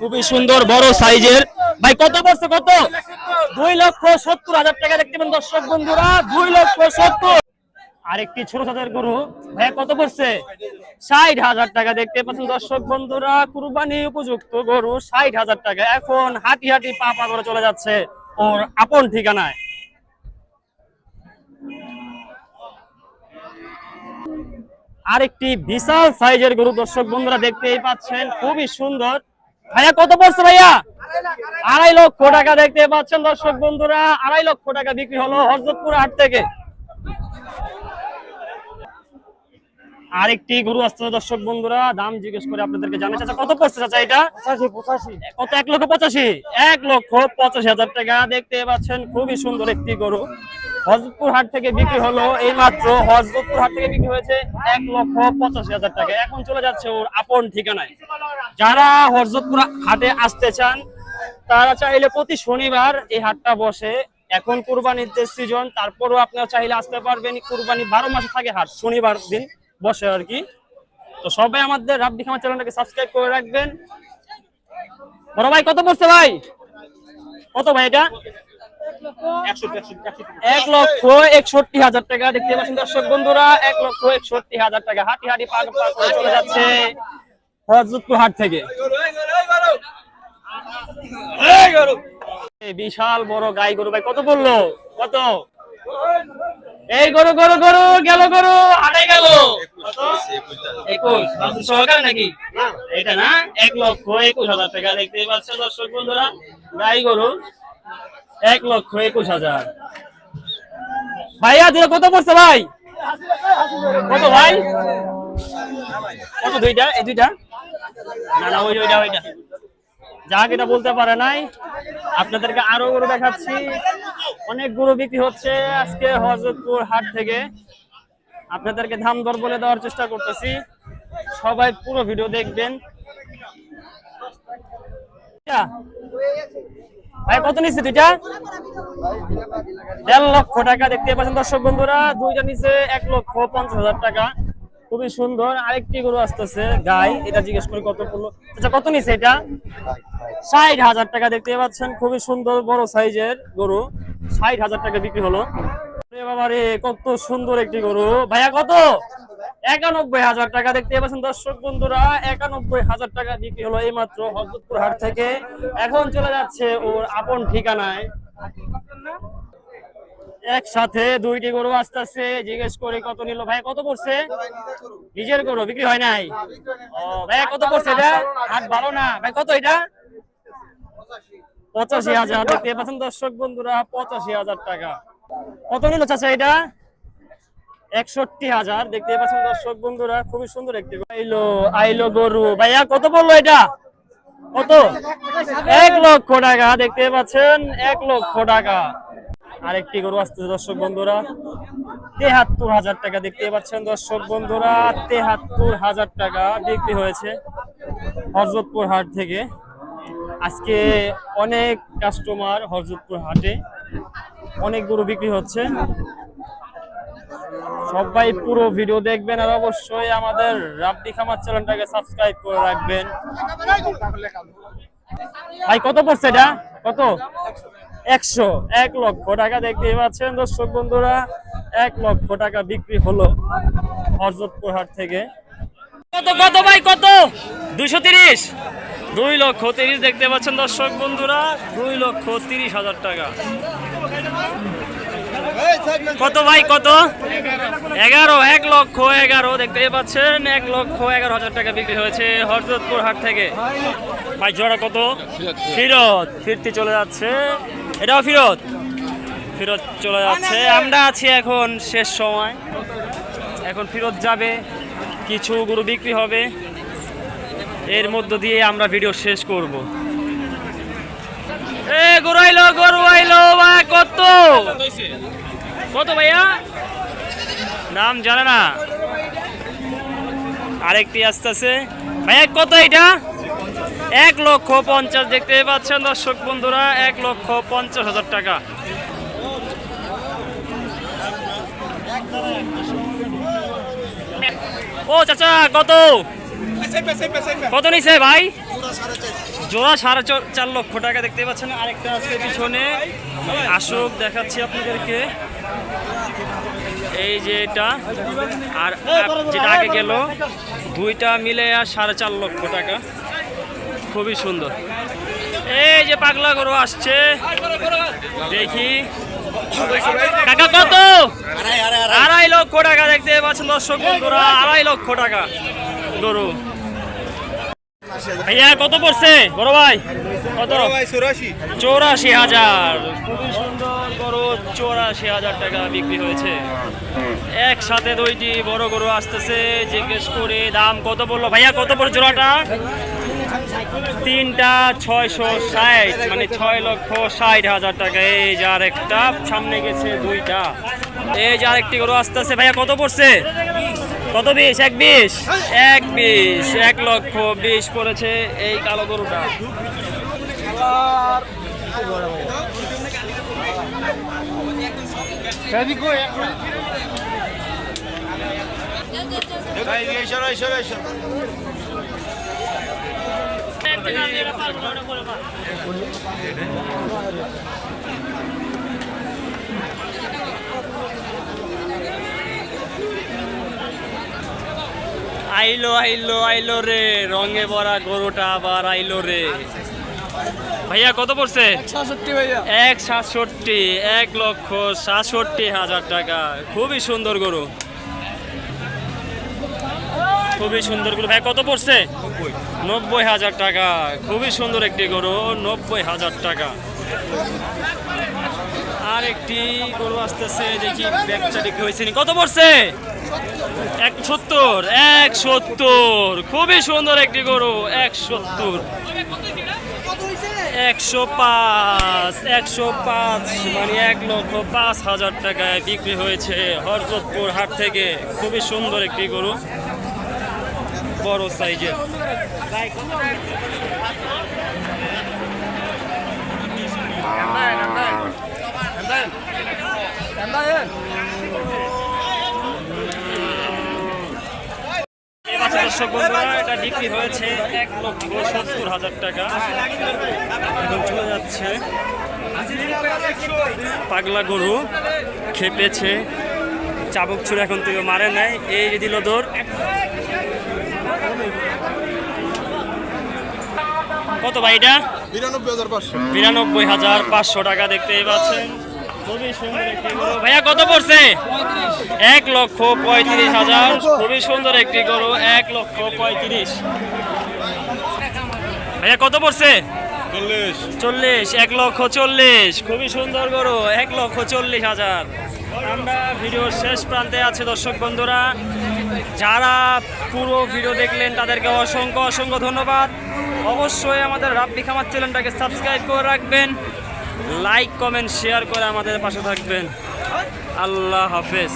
খুবই সুন্দর, বড় সাইজের। ভাই, কত পড়ছে, কত? দুই লক্ষ সত্তর হাজার টাকা দেখতে পাবেন দর্শক বন্ধুরা, দুই লক্ষ সত্তর। আরেকটি ছোট সাদের গরু, ভাই, কত পড়ছে? ষাট হাজার টাকা দেখতে পাচ্ছেন দর্শক বন্ধুরা, কুরবানি উপযুক্ত গরু, ষাট হাজার টাকা। এখন হাঁটি হাঁটি পা পা করে চলে যাচ্ছে ওর আপন ঠিকানায়। আরেকটি বিশাল সাইজের গরু দর্শক বন্ধুরা দেখতেই পাচ্ছেন, খুবই সুন্দর। ভাইয়া কত পড়ছে ভাইয়া? আড়াই লক্ষ টাকা দেখতে পাচ্ছেন দর্শক বন্ধুরা আড়াই লক্ষ টাকা বিক্রি হলো হরজতপুর হাট থেকে। আরেকটি গরু আসছে দর্শক বন্ধুরা দাম জিজ্ঞেস করে আপনাদেরকে জানা চাচা কত পড়ছে চাচা এটা? কত এক লক্ষ পঁচাশি? এক লক্ষ পঁচাশি হাজার টাকা দেখতে পাচ্ছেন খুবই সুন্দর একটি গরু। হজরতপুর হাট থেকে বিক্রি হলো এই মাত্র হজরতপুর হাট থেকে বিক্রি হয়েছে এক লক্ষ পঁচাশি হাজার টাকা। এখন চলে যাচ্ছে ওর আপন ঠিকানায়। যারা হরজতপুর হাটে আসতে চান, তারা চাইলে প্রতি শনিবার এই হাটটা বসে। এখন কুরবানির যে সিজন তারপরও আপনারা চাইলে আসতে পারবেন। কুরবানি বারো মাসে থাকে হাট, শনিবার দিন বসে আর কি। তো সবাই আমাদের রাব্বি খামার চ্যানেলটাকে সাবস্ক্রাইব করে রাখবেন। বড় ভাই, কত পড়ছে ভাই? কত ভাই এটা? এক লক্ষ একষট্টি হাজার টাকা দেখতে পাচ্ছেন দর্শক বন্ধুরা, এক লক্ষ একষট্টি হাজার টাকা হাঁটি হাঁটি চলে যাচ্ছে হজরতপুর হাট থেকে। বিশাল বড় গাই গরু ভাই, কত বলল? কত? এই গরু গরু গরু, গেল গরু, হাটে গেল। একুশ সহকারে নাকি? এটা না? এক লক্ষ একুশ হাজার টাকা দেখতে পাচ্ছেন দর্শক বন্ধুরা, গাই গরু। এক লক্ষ একুশ হাজার। ভাইয়া দুটো কত পড়ছে ভাই? কত ভাই? কত দুইটা? এই দুইটা? না না, ওই, ওইটা ওইটা। যাক, এটা বলতে পারে নাই। আপনাদেরকে আরও গরু দেখাচ্ছি। অনেক গরু বিক্রি হচ্ছে আজকে হজরতপুর হাট থেকে। আপনাদেরকে দাম দর বলে দেওয়ার চেষ্টা করতেছি। সবাই পুরো ভিডিও দেখবেন? ভাই, কত নিচ্ছে দুইটা? দেড় লক্ষ টাকা দেখতে পাচ্ছেন দর্শক বন্ধুরা, দুইটা নিচে এক লক্ষ পঞ্চাশ হাজার টাকা। খুবই সুন্দর, আরেকটি গরু আসতেছে, গাই। এটা জিজ্ঞেস করি কত পড়ল? আচ্ছা কত নিছে এটা? ষাট হাজার টাকা দেখতে পাচ্ছেন, খুবই সুন্দর, বড় সাইজের গরু। ষাট হাজার টাকা বিক্রি হলো। বাবা রে কত সুন্দর একটি গরু। ভাইয়া, কত? একানব্বই হাজার টাকা দেখতে পাচ্ছেন দর্শক বন্ধুরা, একানব্বই হাজার টাকা বিক্রি হলো এই মাত্র হজরতপুর হাট থেকে। এখন চলে যাচ্ছে ওর আপন ঠিকানায়। একসাথে দুইটি গরু আসতেছে, জিজ্ঞেস করে কত নিল? ভাই, কত পড়ছে? নিজের গরু, বিক্রি হয় নাই? ও, ভাই, কত পড়ছে এটা? হাট ভালো না? ভাই, কত এটা? পঁচাশি হাজার, দেখতে পাচ্ছেন দর্শক বন্ধুরা, পঁচাশি হাজার টাকা। কত নিল চাচা এটা? একষট্টি হাজার। দেখতে পাচ্ছেন দর্শক বন্ধুরা, খুবই সুন্দর একটি আইলো আইলো গরু। ভাইয়া, কত বলল এটা? কত? এক লক্ষ টাকা। দেখতে পাচ্ছেন, এক লক্ষ টাকা। আরেকটি গরু আসতেছে দর্শক বন্ধুরা। তেহাত্তর হাজার টাকা দেখতে পাচ্ছেন দর্শক বন্ধুরা। তেহাত্তর হাজার টাকা বিক্রি হয়েছে হরজতপুর হাট থেকে। আজকে অনেক কাস্টমার হরজতপুর হাটে অনেক গরু বিক্রি হচ্ছে। সবাই পুরো ভিডিও দেখবেন আর অবশ্যই আমাদের রাব্দি খামার চ্যানেলটাকে সাবস্ক্রাইব করে রাখবেন। ভাই, কত পড়ছে এটা? কত? একশো। এক লক্ষ টাকা দেখতে পাচ্ছেন দর্শক বন্ধুরা, এক লক্ষ টাকা বিক্রি হলো হরজতপুর হাট থেকে। কত কত ভাই, কত? দুইশো তিরিশ? দুই লক্ষ তিরিশ দেখতে পাচ্ছেন দর্শক বন্ধুরা, দুই লক্ষ তিরিশ হাজার টাকা। কত ভাই, কত? এগারো, এক লক্ষ এগারো দেখতে পাচ্ছেন, এক লক্ষ এগারো হাজার টাকা বিক্রি হয়েছে হরজতপুর হাট থেকে। ভাই, জোড়া কত? ফিরত ফিরতে চলে যাচ্ছে। এটাও ফিরত ফিরত চলে যাচ্ছে। আমরা আছি এখন শেষ সময়। এখন ফিরত যাবে, কিছু গরু বিক্রি হবে। এর মধ্য দিয়ে আমরা ভিডিও শেষ করব। এ, গরু আইলো গরু আইলো, বা কত? কত ভাইয়া? নাম জানে না। আরেকটি আসতেছে। ভাইয়া, কত এটা? এক লক্ষ পঞ্চাশ দেখতে পাচ্ছেন দর্শক বন্ধুরা, এক লক্ষ পঞ্চাশ হাজার টাকা। ও চাচা, কত? কত নিছে ভাই? জোড়া সাড়ে চার- চার লক্ষ টাকা দেখতে পাচ্ছেন। আরেকটা আছে পিছনে। আসুক, দেখাচ্ছি আপনাদেরকে। এই যে এটা, আর যেটা আগে গেল, দুইটা মিলে আর সাড়ে চার লক্ষ টাকা। খুবই সুন্দর। এই যে পাগলা গরু আসছে, দেখি। কত? আড়াই লক্ষ টাকা দেখতে পাচ্ছেন দর্শক বন্ধুরা, আড়াই লক্ষ টাকা গরু। ভাইয়া, কত পড়ছে? বড় ভাই? কত? চৌরাশি হাজার। খুবই সুন্দর গরু, চৌরাশি হাজার টাকা বিক্রি হয়েছে। একসাথে দুইটি বড় গরু আসতেছে, জিজ্ঞেস করে দাম কত বলল? ভাইয়া, কত পড়ে জোড়াটা? তিনটা ছয়শো ষাট মানে ছয় লক্ষ ষাট হাজার টাকা। এই যে আর একটা সামনে গেছে দুইটা। এই যে আরেকটি গরু আসতেছে, ভাইয়া, কত পড়ছে? কত বিশ? এক বিশ? এক বিশ, এক লক্ষ বিশ পড়েছে এই কালো গরুটা। আইলো আইলো আইলো রে রঙে ভরা গরুটা আবার আইলো রে। ভাইয়া কত পড়ছে? এক সাতষট্টি এক লক্ষ সাতষট্টি হাজার টাকা। খুবই সুন্দর গরু। খুবই সুন্দর গরু। ভাই কত পড়ছে? নব্বই। হাজার টাকা। খুবই সুন্দর একটি গরু নব্বই হাজার টাকা। আর একটি গরু আসতেছে দেখি ব্যাগটা বিক্রি হয়েছে কত পড়ছে? এক সত্তর এক সত্তর। খুবই সুন্দর একটি গরু এক সত্তর। একশো পাঁচ একশো পাঁচ মানে এক লক্ষ পাঁচ হাজার টাকায় বিক্রি হয়েছে হরজতপুর হাট থেকে। খুবই সুন্দর একটি গরু বড় সাইজের। দর্শক বন্ধুরা এটা বিক্রি হয়েছে এক লক্ষ সত্তর হাজার টাকা। এখন চলে যাচ্ছে পাগলা গরু খেপেছে। চাবুক ছুড়ে এখন তুই মারে নাই এই দিল দৌড় কত ভাই এটা? বিরানব্বই হাজার পাঁচশো টাকা দেখতে পাচ্ছেন। ভাইয়া কত পড়ছে? এক লক্ষ পঁয়ত্রিশ হাজার। খুবই সুন্দর একটি গরু এক লক্ষ পঁয়ত্রিশ। ভাইয়া কত পড়ছে? চল্লিশ। এক লক্ষ চল্লিশ। খুবই সুন্দর গরু এক লক্ষ চল্লিশ হাজার। আমরা ভিডিওর শেষ প্রান্তে আছি দর্শক বন্ধুরা। যারা পুরো ভিডিও দেখলেন তাদেরকে অসংখ্য অসংখ্য ধন্যবাদ। অবশ্যই আমাদের রাব্বি খামার চ্যানেলটাকে সাবস্ক্রাইব করে রাখবেন। লাইক কমেন্ট শেয়ার করে আমাদের পাশে থাকবেন। আল্লাহ হাফেজ।